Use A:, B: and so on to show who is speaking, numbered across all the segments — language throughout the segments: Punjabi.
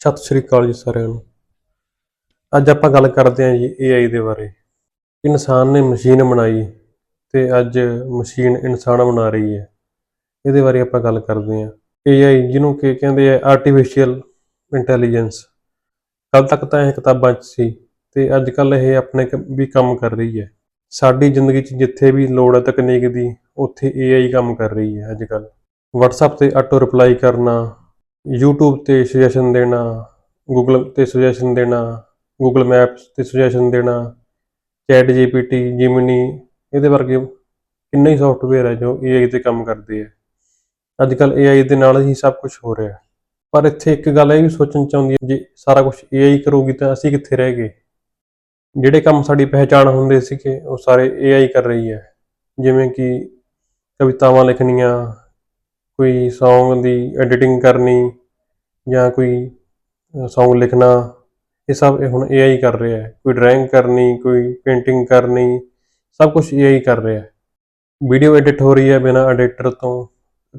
A: ਸਤਿ ਸ਼੍ਰੀ ਅਕਾਲ ਜੀ ਸਾਰਿਆਂ ਨੂੰ। ਅੱਜ ਆਪਾਂ ਗੱਲ ਕਰਦੇ ਹਾਂ ਜੀ AI ਦੇ ਬਾਰੇ। ਇਨਸਾਨ ਨੇ ਮਸ਼ੀਨ ਬਣਾਈ ਤੇ ਅੱਜ ਮਸ਼ੀਨ ਇਨਸਾਨ ਬਣਾ ਰਹੀ ਹੈ। ਇਹਦੇ ਬਾਰੇ ਆਪਾਂ ਗੱਲ ਕਰਦੇ ਹਾਂ। AI ਜਿਹਨੂੰ ਕਿ ਕਹਿੰਦੇ ਆ ਆਰਟੀਫੀਸ਼ੀਅਲ ਇੰਟੈਲੀਜੈਂਸ ਕੱਲ ਤੱਕ ਤਾਂ ਇਹ ਕਿਤਾਬਾਂ 'ਚ ਸੀ ਤੇ ਅੱਜ ਕੱਲ ਇਹ ਆਪਣੇ ਵੀ ਕੰਮ ਕਰ ਰਹੀ ਹੈ। ਸਾਡੀ ਜ਼ਿੰਦਗੀ 'ਚ ਜਿੱਥੇ ਵੀ ਲੋੜ ਹੈ ਤਕਨੀਕ ਦੀ, ਉੱਥੇ AI ਕੰਮ ਕਰ ਰਹੀ ਹੈ ਅੱਜ ਕੱਲ WhatsApp ਤੇ ਆਟੋ ਰਿਪਲਾਈ ਕਰਨਾ YouTube ਤੇ ਸੁਜੈਸ਼ਨ ਦੇਣਾ, Google ਤੇ ਸੁਜੈਸ਼ਨ ਦੇਣਾ, Google ਮੈਪਸ ਤੇ ਸੁਜੈਸ਼ਨ ਦੇਣਾ ਚੈਟ GPT ਜਿਮਨੀ ਇਹਦੇ ਵਰਗੇ ਕਿੰਨੇ ਹੀ ਸੌਫਟਵੇਅਰ ਹੈ ਜੋ AI ਤੇ ਕੰਮ ਕਰਦੇ ਆ। ਅੱਜ ਕੱਲ AI ਦੇ ਨਾਲ ਹੀ ਸਭ ਕੁਝ ਹੋ ਰਿਹਾ। ਪਰ ਇੱਥੇ ਇੱਕ ਗੱਲ ਇਹ ਵੀ ਸੋਚਣ ਚਾਹੁੰਦੀ ਹੈ ਜੇ ਸਾਰਾ ਕੁਝ AI ਕਰੂਗੀ ਤਾਂ ਅਸੀਂ ਕਿੱਥੇ ਰਹਿ ਗਏ? ਜਿਹੜੇ ਕੰਮ ਸਾਡੀ ਪਹਿਚਾਣ ਹੁੰਦੇ ਸੀਗੇ, ਉਹ ਸਾਰੇ AI ਕਰ ਰਹੀ ਹੈ ਜਿਵੇਂ ਕਿ ਕਵਿਤਾਵਾਂ ਲਿਖਣੀਆਂ ਕੋਈ Song ਦੀ ਐਡੀਟਿੰਗ ਕਰਨੀ ਜਾਂ ਕੋਈ Song ਲਿਖਣਾ, ਇਹ ਸਭ ਇਹ ਹੁਣ AI ਕਰ ਰਿਹਾ ਹੈ। ਕੋਈ ਡਰਾਇੰਗ ਕਰਨੀ, ਕੋਈ ਪੇਂਟਿੰਗ ਕਰਨੀ, ਸਭ ਕੁਝ AI ਕਰ ਰਿਹਾ ਹੈ। ਵੀਡੀਓ ਐਡਿਟ ਹੋ ਰਹੀ ਹੈ ਬਿਨਾਂ ਐਡੀਟਰ ਤੋਂ,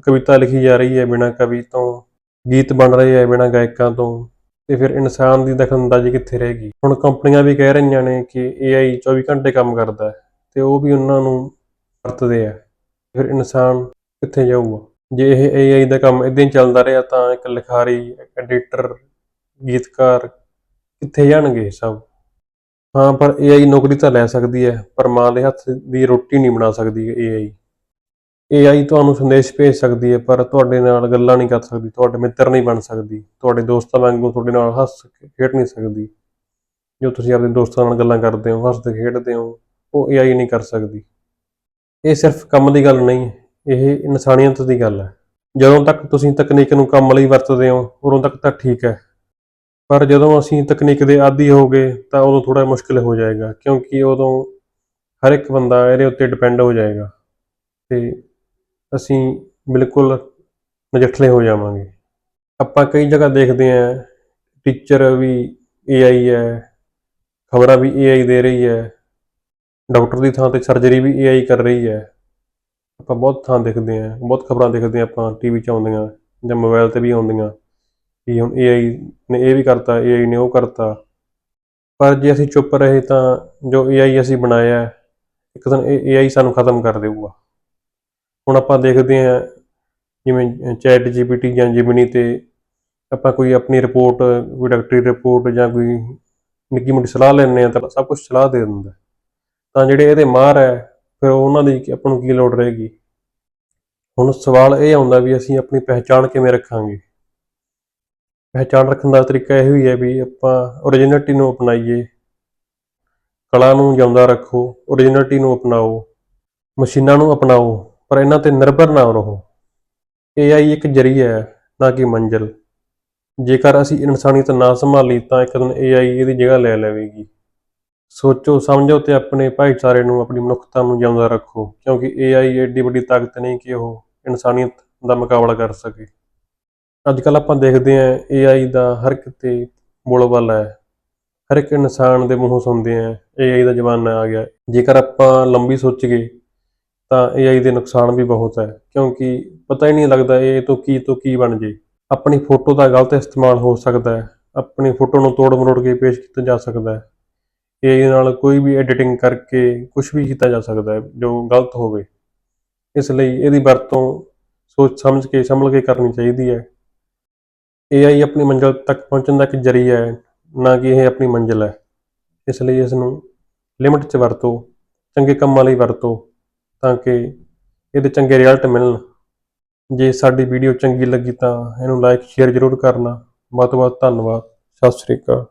A: ਕਵਿਤਾ ਲਿਖੀ ਜਾ ਰਹੀ ਹੈ ਬਿਨਾਂ ਕਵੀ ਤੋਂ, ਗੀਤ ਬਣ ਰਹੇ ਹੈ ਬਿਨਾਂ ਗਾਇਕਾਂ ਤੋਂ, ਤੇ ਫਿਰ ਇਨਸਾਨ ਦੀ ਦਖਲਅੰਦਾਜ਼ੀ ਕਿੱਥੇ ਰਹੇਗੀ? ਹੁਣ ਕੰਪਨੀਆਂ ਵੀ ਕਹਿ ਰਹੀਆਂ ਨੇ ਕਿ AI 24 ਘੰਟੇ ਕੰਮ ਕਰਦਾ ਹੈ, ਤੇ ਉਹ ਵੀ ਉਹਨਾਂ ਨੂੰ ਵਰਤਦੇ ਆ। ਫਿਰ ਇਨਸਾਨ ਕਿੱਥੇ ਜਾਊਗਾ? ਜੇ ਇਹ AI ਦਾ ਕੰਮ ਇਦਾਂ ਹੀ ਚੱਲਦਾ ਰਿਹਾ ਤਾਂ ਇੱਕ ਲਿਖਾਰੀ, ਐਡੀਟਰ, ਗੀਤਕਾਰ ਕਿੱਥੇ ਜਾਣਗੇ ਸਭ? ਹਾਂ, ਪਰ AI ਨੌਕਰੀ ਤਾਂ ਲੈ ਸਕਦੀ ਹੈ, ਪਰ ਮਾਂ ਦੇ ਹੱਥ ਦੀ ਰੋਟੀ ਨਹੀਂ ਬਣਾ ਸਕਦੀ AI AI ਤੁਹਾਨੂੰ ਸੰਦੇਸ਼ ਭੇਜ ਸਕਦੀ ਹੈ, ਪਰ ਤੁਹਾਡੇ ਨਾਲ ਗੱਲਾਂ ਨਹੀਂ ਕਰ ਸਕਦੀ, ਤੁਹਾਡੇ ਮਿੱਤਰ ਨਹੀਂ ਬਣ ਸਕਦੀ, ਤੁਹਾਡੇ ਦੋਸਤਾਂ ਵਾਂਗੂ ਤੁਹਾਡੇ ਨਾਲ ਹੱਸ ਖੇਡ ਨਹੀਂ ਸਕਦੀ। ਜੋ ਤੁਸੀਂ ਆਪਣੇ ਦੋਸਤਾਂ ਨਾਲ ਗੱਲਾਂ ਕਰਦੇ ਹੋ, ਹੱਸਦੇ ਖੇਡਦੇ ਹੋ, ਉਹ AI ਨਹੀਂ ਕਰ ਸਕਦੀ। ਇਹ ਸਿਰਫ ਕੰਮ ਦੀ ਗੱਲ ਨਹੀਂ ਹੈ ਇਹ ਇਨਸਾਨੀਅਤ ਦੀ ਗੱਲ ਹੈ। ਜਦੋਂ ਤੱਕ ਤੁਸੀਂ ਤਕਨੀਕ ਨੂੰ ਕੰਮ ਲਈ ਵਰਤਦੇ ਹੋ, ਉਦੋਂ ਤੱਕ ਤਾਂ ਠੀਕ ਹੈ। ਪਰ ਜਦੋਂ ਅਸੀਂ ਤਕਨੀਕ ਦੇ ਆਦੀ ਹੋ ਗਏ ਤਾਂ ਉਦੋਂ ਥੋੜਾ ਮੁਸ਼ਕਿਲ ਹੋ ਜਾਏਗਾ, ਕਿਉਂਕਿ ਉਦੋਂ ਹਰ ਇੱਕ ਬੰਦਾ ਇਹਦੇ ਉੱਤੇ ਡਿਪੈਂਡ ਹੋ ਜਾਏਗਾ ਤੇ ਅਸੀਂ ਬਿਲਕੁਲ ਨਜਿੱਠਲੇ ਹੋ ਜਾਵਾਂਗੇ। ਆਪਾਂ ਕਈ ਜਗ੍ਹਾ ਦੇਖਦੇ ਹਾਂ ਟੀਚਰ ਵੀ AI ਹੈ, ਖਬਰਾਂ ਵੀ AI ਦੇ ਰਹੀ ਹੈ ਡਾਕਟਰ ਦੀ ਥਾਂ ਤੇ ਸਰਜਰੀ ਵੀ AI ਕਰ ਰਹੀ ਹੈ। ਆਪਾਂ ਬਹੁਤ ਥਾਂ ਦੇਖਦੇ ਹਾਂ, ਬਹੁਤ ਖਬਰਾਂ ਦੇਖਦੇ ਹਾਂ ਆਪਾਂ ਟੀਵੀ 'ਚ ਆਉਂਦੀਆਂ ਜਾਂ ਮੋਬਾਈਲ ਤੇ ਵੀ ਆਉਂਦੀਆਂ ਕਿ ਹੁਣ AI ਨੇ ਇਹ ਵੀ ਕਰਤਾ AI ਨੇ ਉਹ ਕਰਤਾ। ਪਰ ਜੇ ਅਸੀਂ ਚੁੱਪ ਰਹੇ ਤਾਂ ਜੋ AI ਅਸੀਂ ਬਣਾਇਆ, ਇੱਕ ਦਿਨ ਇਹ AI ਸਾਨੂੰ ਖਤਮ ਕਰ ਦੇਊਗਾ। ਹੁਣ ਆਪਾਂ ਦੇਖਦੇ ਹਾਂ ਜਿਵੇਂ ਚੈਟ GPT ਜਾਂ ਜਿਮਨੀ ਤੇ ਆਪਾਂ ਕੋਈ ਆਪਣੀ ਰਿਪੋਰਟ ਕੋਈ ਡਾਕਟਰੀ ਰਿਪੋਰਟ ਜਾਂ ਕੋਈ ਨਿੱਕੀ ਮੋਟੀ ਸਲਾਹ ਲੈਂਦੇ ਆ ਤਾਂ ਸਭ ਕੁਝ ਸਲਾਹ ਦੇ ਦਿੰਦਾ। ਤਾਂ ਜਿਹੜੇ ਇਹਦੇ ਮਾਹਰ ਹੈ, ਫਿਰ ਉਹਨਾਂ ਦੀ ਆਪਾਂ ਨੂੰ ਕੀ ਲੋੜ ਰਹੇਗੀ? ਹੁਣ ਸਵਾਲ ਇਹ ਆਉਂਦਾ ਵੀ ਅਸੀਂ ਆਪਣੀ ਪਹਿਚਾਣ ਕਿਵੇਂ ਰੱਖਾਂਗੇ? ਪਹਿਚਾਣ ਰੱਖਣ ਦਾ ਤਰੀਕਾ ਇਹੋ ਹੀ ਹੈ ਵੀ ਆਪਾਂ ਓਰੀਜਿਨਲਿਟੀ ਨੂੰ ਅਪਣਾਈਏ, ਕਲਾ ਨੂੰ ਜਿਉਂਦਾ ਰੱਖੋ ਓਰੀਜਿਨਲਿਟੀ ਨੂੰ ਅਪਣਾਓ, ਮਸ਼ੀਨਾਂ ਨੂੰ ਅਪਣਾਓ, ਪਰ ਇਹਨਾਂ ਤੇ ਨਿਰਭਰ ਨਾ ਰਹੋ। AI ਇੱਕ ਜ਼ਰੀਆ ਹੈ, ਨਾ ਕਿ ਮੰਜ਼ਿਲ। ਜੇਕਰ ਅਸੀਂ ਇਨਸਾਨੀਅਤ ਨਾ ਸੰਭਾਲੀ ਤਾਂ ਇੱਕ ਦਿਨ AI ਇਹਦੀ ਜਗ੍ਹਾ ਲੈ ਲਵੇਗੀ। ਸੋਚੋ, ਸਮਝੋ ਤੇ ਆਪਣੇ ਭਾਈਚਾਰੇ ਨੂੰ, ਆਪਣੀ ਮਨੁੱਖਤਾ ਨੂੰ ਜਿਉਂਦਾ ਰੱਖੋ, ਕਿਉਂਕਿ AI ਐਡੀ ਵੱਡੀ ਤਾਕਤ ਨਹੀਂ ਕਿ ਉਹ ਇਨਸਾਨੀਅਤ ਦਾ ਮੁਕਾਬਲਾ ਕਰ ਸਕੇ। ਅੱਜ ਕੱਲ ਆਪਾਂ ਦੇਖਦੇ ਹਾਂ AI ਦਾ ਹਰ ਕਿਤੇ ਬੋਲਬਾਲਾ ਹੈ। ਹਰ ਇੱਕ ਇਨਸਾਨ ਦੇ ਮੂੰਹੋਂ ਸੁਣਦੇ ਹਾਂ AI ਦਾ ਜ਼ਮਾਨਾ ਆ ਗਿਆ। ਜੇਕਰ ਆਪਾਂ ਲੰਬੀ ਸੋਚੀਏ ਤਾਂ AI ਦੇ ਨੁਕਸਾਨ ਵੀ ਬਹੁਤ ਹੈ, ਕਿਉਂਕਿ ਪਤਾ ਹੀ ਨਹੀਂ ਲੱਗਦਾ ਇਹ ਤੋਂ ਕੀ ਤੋਂ ਕੀ ਬਣ ਜੇ। ਆਪਣੀ ਫੋਟੋ ਦਾ ਗਲਤ ਇਸਤੇਮਾਲ ਹੋ ਸਕਦਾ ਹੈ, ਆਪਣੀ ਫੋਟੋ ਨੂੰ ਤੋੜ ਮਰੋੜ ਕੇ ਪੇਸ਼ ਕੀਤਾ ਜਾ ਸਕਦਾ ਹੈ। AI ਨਾਲ ਕੋਈ ਵੀ ਐਡੀਟਿੰਗ ਕਰਕੇ ਕੁਝ ਵੀ ਕੀਤਾ ਜਾ ਸਕਦਾ ਹੈ, ਜੋ ਗਲਤ ਹੋਵੇ। ਇਸ ਲਈ ਇਹਦੀ ਵਰਤੋਂ ਸੋਚ ਸਮਝ ਕੇ, ਸੰਭਲ ਕੇ ਕਰਨੀ ਚਾਹੀਦੀ ਹੈ। AI ਆਪਣੀ ਮੰਜ਼ਿਲ ਤੱਕ ਪਹੁੰਚਣ ਦਾ ਇੱਕ ਜ਼ਰੀਆ ਹੈ, ਨਾ ਕਿ ਇਹ ਆਪਣੀ ਮੰਜ਼ਿਲ ਹੈ। ਇਸ ਲਈ ਇਸ ਨੂੰ ਲਿਮਿਟ 'ਚ ਵਰਤੋ, ਚੰਗੇ ਕੰਮਾਂ ਲਈ ਵਰਤੋ, ਤਾਂ ਕਿ ਇਹਦੇ ਚੰਗੇ ਰਿਜ਼ਲਟ ਮਿਲਣ। ਜੇ ਸਾਡੀ ਵੀਡੀਓ ਚੰਗੀ ਲੱਗੀ ਤਾਂ ਇਹਨੂੰ ਲਾਈਕ ਸ਼ੇਅਰ ਜ਼ਰੂਰ ਕਰਨਾ। ਬਹੁਤ ਬਹੁਤ ਧੰਨਵਾਦ। ਸਤਿ ਸ਼੍ਰੀ ਅਕਾਲ।